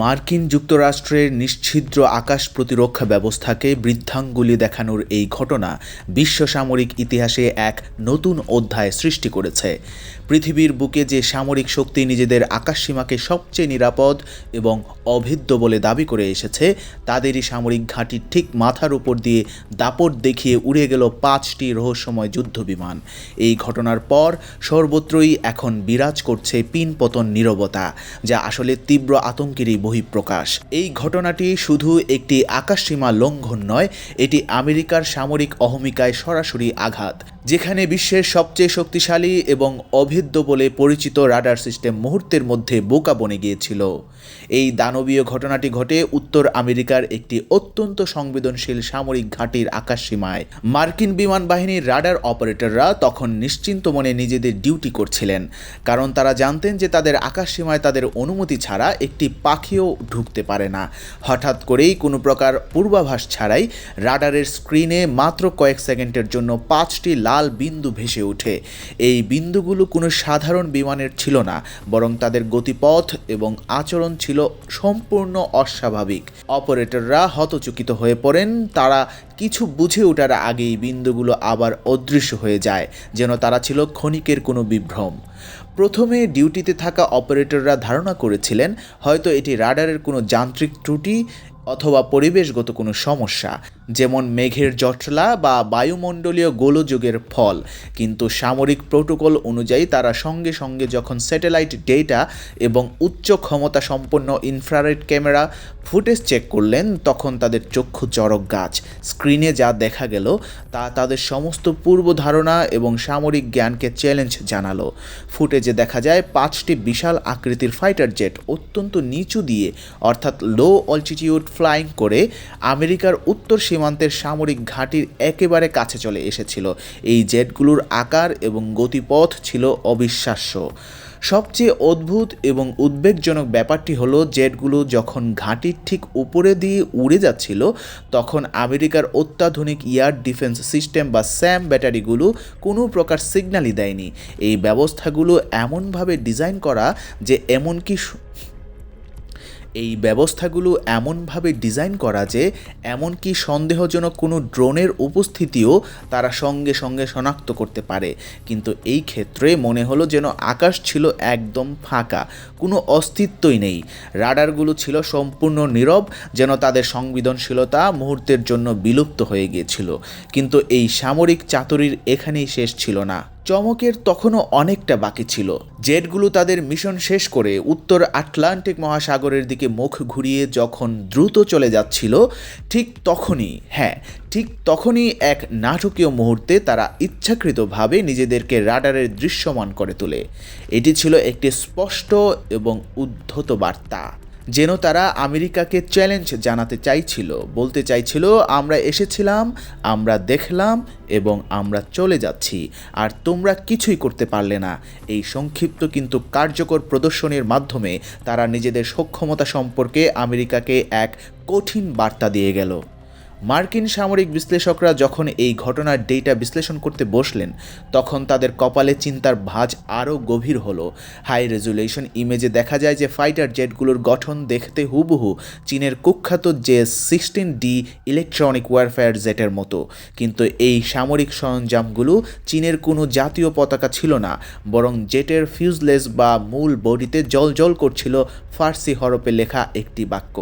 মার্কিন যুক্তরাষ্ট্রের নিশ্ছিদ্র আকাশ প্রতিরক্ষা ব্যবস্থাকে বৃদ্ধাঙ্গুলি দেখানোর এই ঘটনা বিশ্ব সামরিক ইতিহাসে এক নতুন অধ্যায় সৃষ্টি করেছে। পৃথিবীর বুকে যে সামরিক শক্তি নিজেদের আকাশসীমাকে সবচেয়ে নিরাপদ এবং অভেদ্য বলে দাবি করে এসেছে, তাদেরই সামরিক ঘাঁটির ঠিক মাথার উপর দিয়ে দাপট দেখিয়ে উড়ে গেল পাঁচটি রহস্যময় যুদ্ধবিমান এই ঘটনার পর সর্বত্রই এখন বিরাজ করছে পিনপতন নীরবতা, যা আসলে তীব্র আতঙ্কেরই বহিঃপ্রকাশ। এই ঘটনাটি শুধু একটি আকাশসীমা লঙ্ঘন নয়, এটি আমেরিকার সামরিক অহমিকায় সরাসরি আঘাত। যেখানে বিশ্বের সবচেয়ে শক্তিশালী এবং অভেদ্য বলে পরিচিত রাডার সিস্টেম মুহূর্তের মধ্যে বোকা বনে গিয়েছিল। এই দানবীয় ঘটনাটি ঘটে উত্তর আমেরিকার একটি অত্যন্ত সংবেদনশীল সামরিক ঘাঁটির আকাশসীমায়। মার্কিন বিমান বাহিনীর রাডার অপারেটররা তখন নিশ্চিন্ত মনে নিজেদের ডিউটি করছিলেন, কারণ তারা জানতেন যে তাদের আকাশসীমায় তাদের অনুমতি ছাড়া একটি পাখিও ঢুকতে পারে না। হঠাৎ করেই কোনো প্রকার পূর্বাভাস ছাড়াই রাডারের স্ক্রিনে মাত্র কয়েক সেকেন্ডের জন্য পাঁচটি লাল বিন্দু ভেসে ওঠে। এই বিন্দুগুলো কোনো সাধারণ বিমানের ছিল না, বরং তাদের গতিপথ এবং আচরণ ছিল সম্পূর্ণ অস্বাভাবিক। অপারেটররা হতচকিত হয়ে পড়েন, তারা কিছু বুঝে ওঠার আগেই বিন্দুগুলো আবার অদৃশ্য হয়ে যায়, যেন তারা ছিল ক্ষণিকের কোনো বিভ্রম। প্রথমে ডিউটিতে থাকা অপারেটররা ধারণা করেছিলেন, হয়তো এটি রাডারের কোনো যান্ত্রিক ত্রুটি অথবা পরিবেশগত কোনো সমস্যা। যেমন মেঘের জটলা বা বায়ুমণ্ডলীয় গোলযোগের ফল। কিন্তু সামরিক প্রোটোকল অনুযায়ী তারা সঙ্গে সঙ্গে যখন স্যাটেলাইট ডেটা এবং উচ্চ ক্ষমতা সম্পন্ন ইনফ্রারেড ক্যামেরা ফুটেজ চেক করলেন, তখন তাদের চক্ষু চরক গাছ। স্ক্রিনে যা দেখা গেল, তা তাদের সমস্ত পূর্ব ধারণা এবং সামরিক জ্ঞানকে চ্যালেঞ্জ জানালো। ফুটেজে দেখা যায়, পাঁচটি বিশাল আকৃতির ফাইটার জেট অত্যন্ত নিচু দিয়ে, অর্থাৎ লো অল্টিটিউড ফ্লাইং করে, আমেরিকার উত্তর সীমান্তের সামরিক ঘাঁটির একেবারে কাছে চলে এসেছিল। এই জেটগুলোর আকার এবং গতিপথ ছিল অবিশ্বাস্য। সবচেয়ে অদ্ভুত এবং উদ্বেগজনক ব্যাপারটি হলো, জেটগুলো যখন ঘাঁটির ঠিক উপরে দিয়ে উড়ে যাচ্ছিল, তখন আমেরিকার অত্যাধুনিক ইয়ার ডিফেন্স সিস্টেম বা স্যাম ব্যাটারিগুলো কোনো প্রকার সিগন্যালই দেয়নি। এই ব্যবস্থাগুলো এমনভাবে ডিজাইন করা যে এমনকি এই ব্যবস্থাগুলো এমনভাবে ডিজাইন করা যে, এমনকি সন্দেহজনক কোনো ড্রোনের উপস্থিতিও তারা সঙ্গে সঙ্গে শনাক্ত করতে পারে। কিন্তু এই ক্ষেত্রে মনে হলো যেন আকাশ ছিল একদম ফাঁকা। কোনো অস্তিত্বই নেই। রাডারগুলো ছিল সম্পূর্ণ নীরব, যেন তাদের সংবেদনশীলতা মুহূর্তের জন্য বিলুপ্ত হয়ে গিয়েছিল। কিন্তু এই সামরিক চাতুরির এখানেই শেষ ছিল না। চমকের তখনও অনেকটা বাকি ছিল। জেটগুলো তাদের মিশন শেষ করে উত্তর আটলান্টিক মহাসাগরের দিকে মুখ ঘুরিয়ে যখন দ্রুত চলে যাচ্ছিল, ঠিক তখনই হ্যাঁ ঠিক তখনই এক নাটকীয় মুহূর্তে তারা ইচ্ছাকৃতভাবে নিজেদেরকে রাডারের দৃশ্যমান করে তোলে। এটি ছিল একটি স্পষ্ট এবং উদ্ধত বার্তা, যেন তারা আমেরিকাকে চ্যালেঞ্জ জানাতে চাইছিল, বলতে চাইছিল, আমরা এসেছিলাম, আমরা দেখলাম এবং আমরা চলে যাচ্ছি, আর তোমরা কিছুই করতে পারলে না। এই সংক্ষিপ্ত কিন্তু কার্যকর প্রদর্শনীর মাধ্যমে তারা নিজেদের সক্ষমতা সম্পর্কে আমেরিকাকে এক কঠিন বার্তা দিয়ে গেল। মার্কিন সামরিক বিশ্লেষকরা যখন এই ঘটনার ডেটা বিশ্লেষণ করতে বসলেন, তখন তাদের কপালে চিন্তার ভাঁজ আরও গভীর হলো। হাই রেজুলেশন ইমেজে দেখা যায় যে ফাইটার জেটগুলোর গঠন দেখতে হুবহু চীনের কুখ্যাত যে সিক্সটিন ডি ইলেকট্রনিক ওয়ারফেয়ার জেটের মতো। কিন্তু এই সামরিক সরঞ্জামগুলো চীনের কোনো জাতীয় পতাকা ছিল না, বরং জেটের ফিউজলেস বা মূল বডিতে জল জল করছিল ফার্সি হরপে লেখা একটি বাক্য।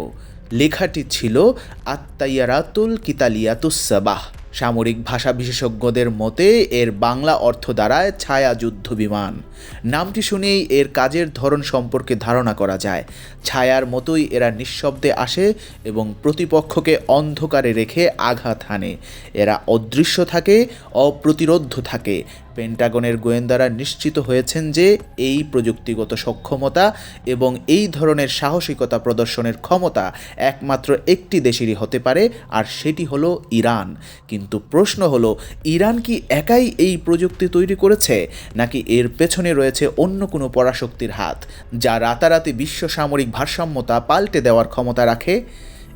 লেখাটি ছিল আত্মাইয়ারাতুল কিতালিয়াতুসাবাহ সামরিক ভাষা বিশেষজ্ঞদের মতে এর বাংলা অর্থ দ্বারায় ছায়া যুদ্ধ বিমান। নামটি শুনেই এর কাজের ধরন সম্পর্কে ধারণা করা যায়। ছায়ার মতোই এরা নিঃশব্দে আসে এবং প্রতিপক্ষকে অন্ধকারে রেখে আঘাত হানে। এরা অদৃশ্য থাকে অপ্রতিরোধ্য থাকে পেন্টাগনের গোয়েন্দারা নিশ্চিত হয়েছেন যে এই প্রযুক্তিগত সক্ষমতা এবং এই ধরনের সাহসিকতা প্রদর্শনের ক্ষমতা একমাত্র একটি দেশেরই হতে পারে, আর সেটি হলো ইরান। কিন্তু প্রশ্ন হলো, ইরান কি একাই এই প্রযুক্তি তৈরি করেছে, নাকি এর পেছনে রয়েছে অন্য কোনো পরাশক্তির হাত, যা রাতারাতি বিশ্ব সামরিক ভারসাম্যতা পাল্টে দেওয়ার ক্ষমতা রাখে?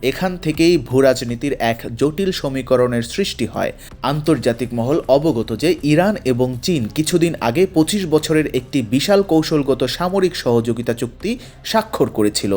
এখান থেকেই ভূরাজনীতির এক জটিল সমীকরণের সৃষ্টি হয়। আন্তর্জাতিক মহল অবগত যে ইরান এবং চীন কিছুদিন আগে পঁচিশ বছরের একটি বিশাল কৌশলগত সামরিক সহযোগিতা চুক্তি স্বাক্ষর করেছিল।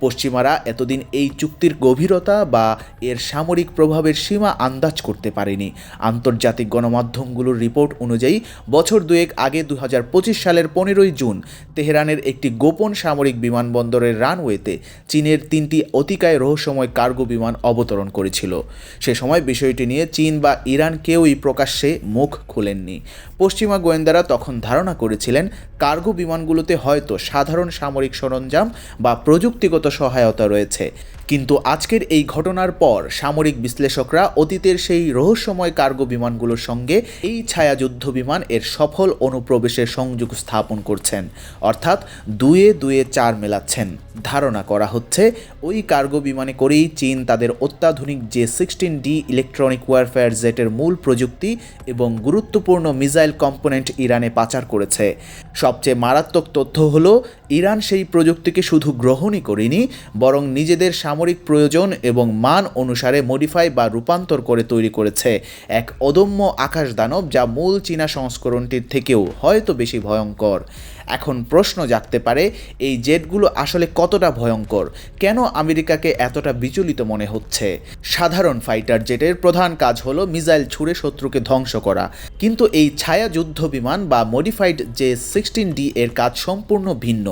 পশ্চিমারা এতদিন এই চুক্তির গভীরতা বা এর সামরিক প্রভাবের সীমা আন্দাজ করতে পারেনি। আন্তর্জাতিক গণমাধ্যমগুলোর রিপোর্ট অনুযায়ী, বছর দুয়েক আগে দু হাজার পঁচিশ সালের পনেরোই জুন তেহরানের একটি গোপন সামরিক বিমানবন্দরের রানওয়েতে চীনের তিনটি অতিকায় রহস্যময় কার্গো বিমান অবতরণ করেছিল। সে সময় বিষয়টি নিয়ে চীন বা ইরান কেউই প্রকাশ্যে মুখ খুলেননি। পশ্চিমা গোয়েন্দারা তখন ধারণা করেছিলেন, কার্গো বিমানগুলোতে হয়তো সাধারণ সামরিক সরঞ্জাম বা প্রযুক্তিগত সহায়তা রয়েছে। কিন্তু আজকের এই ঘটনার পর সামরিক বিশ্লেষকরা অতীতের সেই রহস্যময় কার্গো বিমানগুলোর সঙ্গে এই ছায়াযুদ্ধ বিমান এর সফল অনুপ্রবেশের সংযোগ স্থাপন করছেন। অর্থাৎ দুয়ে দুয়ে চার মেলাচ্ছেন। ধারণা করা হচ্ছে, ওই কার্গো বিমানে করেই চীন তাদের অত্যাধুনিক যে সিক্সটিন ডি ইলেকট্রনিক ওয়ারফেয়ার জেটের মূল প্রযুক্তি এবং গুরুত্বপূর্ণ মিসাইল কম্পোনেন্ট ইরানে পাচার করেছে। সবচেয়ে মারাত্মক তথ্য হলো, ইরান সেই প্রযুক্তিকে শুধু গ্রহণই করেনি, বরং নিজেদের সামরিক প্রয়োজন এবং মান অনুসারে মডিফাই বা রূপান্তর করে তৈরি করেছে। এক অদম্য আকাশ দানব যা মূল চীনা সংস্করণটির থেকেও হয়তো বেশি ভয়ঙ্কর। এখন প্রশ্ন জাগতে পারে, এই জেটগুলো আসলে কতটা ভয়ঙ্কর? কেন আমেরিকাকে এতটা বিচলিত মনে হচ্ছে? সাধারণ ফাইটার জেটের প্রধান কাজ হলো মিসাইল ছুড়ে শত্রুকে ধ্বংস করা। কিন্তু এই ছায়া যুদ্ধ বিমান বা মডিফাইড যে সিক্সটিন ডি এর কাজ সম্পূর্ণ ভিন্ন।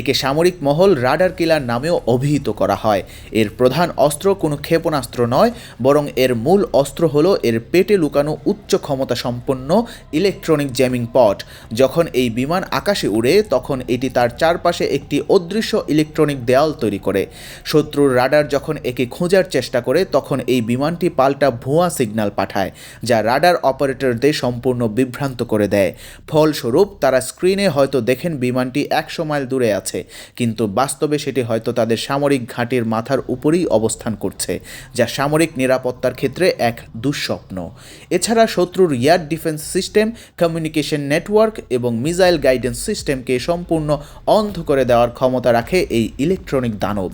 একে সামরিক মহল রাডার কিলার নামেও অভিহিত করা হয়। এর প্রধান অস্ত্র কোনো ক্ষেপণাস্ত্র নয়, বরং এর মূল অস্ত্র হলো এর পেটে লুকানো উচ্চ ক্ষমতা সম্পন্ন ইলেকট্রনিক জ্যামিং পট, যখন এই বিমান আকাশে উড়ে তখন এটি তার চারপাশে একটি অদৃশ্য ইলেকট্রনিক দেয়াল তৈরি করে। শত্রুর রাডার যখন একে খোঁজার চেষ্টা করে, তখন এই বিমানটি পাল্টা ভুয়া সিগন্যাল পাঠায়, যা রাডার অপারেটরদের সম্পূর্ণ বিভ্রান্ত করে দেয়। ফলস্বরূপ, তারা স্ক্রিনে হয়তো দেখেন বিমানটি একশো মাইল দূরে আছে, কিন্তু বাস্তবে সেটি হয়তো তাদের সামরিক ঘাঁটির মাথার উপরেই অবস্থান করছে, যা সামরিক নিরাপত্তার ক্ষেত্রে এক দুঃস্বপ্ন। এছাড়া শত্রুর air defence system communication network এবং মিসাইল গাইডেন্স সিস্টেমকে সম্পূর্ণ অন্ধ করে দেওয়ার ক্ষমতা রাখে এই ইলেকট্রনিক দানব।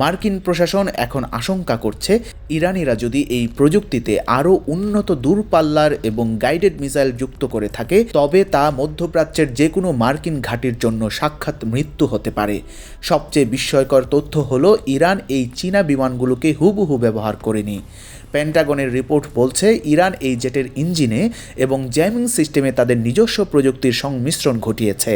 মার্কিন প্রশাসন এখন আশঙ্কা করছে, ইরানিরা যদি এই প্রযুক্তিতে আরও উন্নত দূরপাল্লার এবং গাইডেড মিসাইল যুক্ত করে থাকে, তবে তা মধ্যপ্রাচ্যের যে কোনো মার্কিন ঘাঁটির জন্য সাক্ষাৎ মৃত্যু হতে পারে। সবচেয়ে বিস্ময়কর তথ্য হল, ইরান এই চীনা বিমানগুলোকে হুবহু ব্যবহার করেনি। পেন্টাগনের রিপোর্ট বলছে, ইরান এই জেটের ইঞ্জিনে এবং জ্যামিং সিস্টেমে তাদের নিজস্ব প্রযুক্তির সংমিশ্রণ ঘটিয়েছে।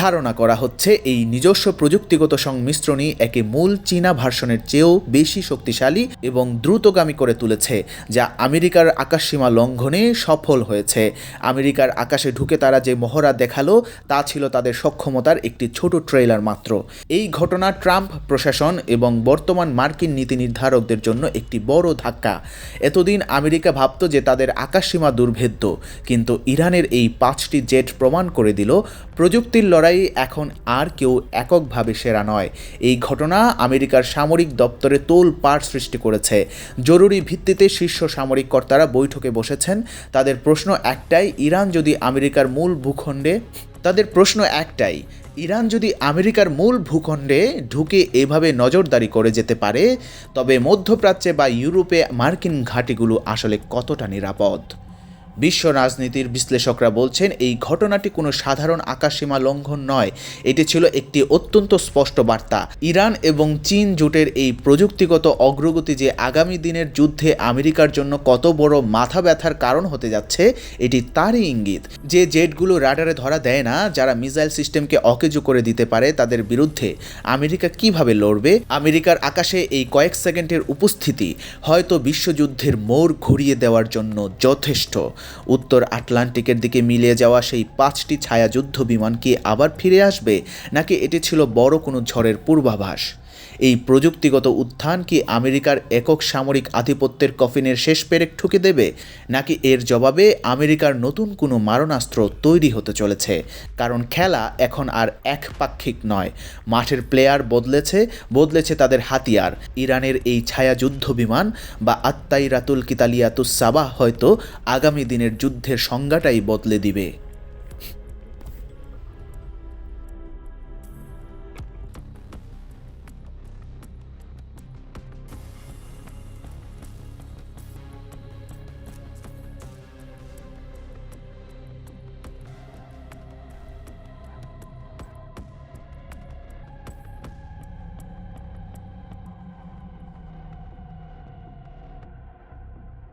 ধারণা করা হচ্ছে এই নিজস্ব প্রযুক্তিগত সংমিশ্রণই একে মূল চীনা ভার্সনের চেয়েও বেশি শক্তিশালী এবং দ্রুতগামী করে তুলেছে, যা আমেরিকার আকাশসীমা লঙ্ঘনে সফল হয়েছে। আমেরিকার আকাশে ঢুকে তারা যে মহড়া দেখাল, তা ছিল তাদের সক্ষমতার একটি ছোট ট্রেলার মাত্র। এই ঘটনা ট্রাম্প প্রশাসন এবং বর্তমান মার্কিন নীতি নির্ধারকদের জন্য একটি বড় ধাক্কা। এতদিন আমেরিকা ভাবত যে তাদের আকাশসীমা দুর্ভেদ্য, কিন্তু ইরানের এই পাঁচটি জেট প্রমাণ করে দিল প্রযুক্তির লড়াই এখন আর কেউ এককভাবে সেরা নয়। এই ঘটনা আমেরিকার সামরিক দপ্তরে তোল পাড় সৃষ্টি করেছে। জরুরি ভিত্তিতে শীর্ষ সামরিক কর্তারা বৈঠকে বসেছেন। তাদের প্রশ্ন একটাই, ইরান যদি আমেরিকার মূল ভূখণ্ডে, তাদের প্রশ্ন একটাই, ইরান যদি আমেরিকার মূল ভূখণ্ডে ঢুকে এভাবে নজরদারি করে যেতে পারে, তবে মধ্যপ্রাচ্যে বা ইউরোপে মার্কিন ঘাঁটিগুলো আসলে কতটা নিরাপদ? বিশ্ব রাজনীতির বিশ্লেষকরা বলছেন, এই ঘটনাটি কোনো সাধারণ আকাশসীমা লঙ্ঘন নয়। এটি ছিল একটি অত্যন্ত স্পষ্ট বার্তা। ইরান এবং চীন জোটের এই প্রযুক্তিগত অগ্রগতি যে আগামী দিনের যুদ্ধে আমেরিকার জন্য কত বড় মাথা ব্যথার কারণ হতে যাচ্ছে, এটি তারই ইঙ্গিত। যে জেটগুলো রাডারে ধরা দেয় না, যারা মিসাইল সিস্টেমকে অকেজো করে দিতে পারে তাদের বিরুদ্ধে আমেরিকা কীভাবে লড়বে? আমেরিকার আকাশে এই কয়েক সেকেন্ডের উপস্থিতি হয়তো বিশ্বযুদ্ধের মোড় ঘুরিয়ে দেওয়ার জন্য যথেষ্ট। উত্তর আটলান্টিকের দিকে মিলিয়ে যাওয়া সেই পাঁচটি ছায়াযুদ্ধ বিমান কি আবার ফিরে আসবে, নাকি এটি ছিল বড় কোনো ঝড়ের পূর্বাভাস? এই প্রযুক্তিগত উত্থান কি আমেরিকার একক সামরিক আধিপত্যের কফিনের শেষ পেরেক ঠুকে দেবে, নাকি এর জবাবে আমেরিকার নতুন কোনো মারণাস্ত্র তৈরি হতে চলেছে? কারণ খেলা এখন আর একপাক্ষিক নয়, মাঠের প্লেয়ার বদলেছে বদলেছে তাদের হাতিয়ার। ইরানের এই ছায়া যুদ্ধ বিমান বা আত্মাই রাতুল কিতালিয়াতুস সাবাহ হয়তো আগামী দিনের যুদ্ধের সংজ্ঞাটাই বদলে দিবে।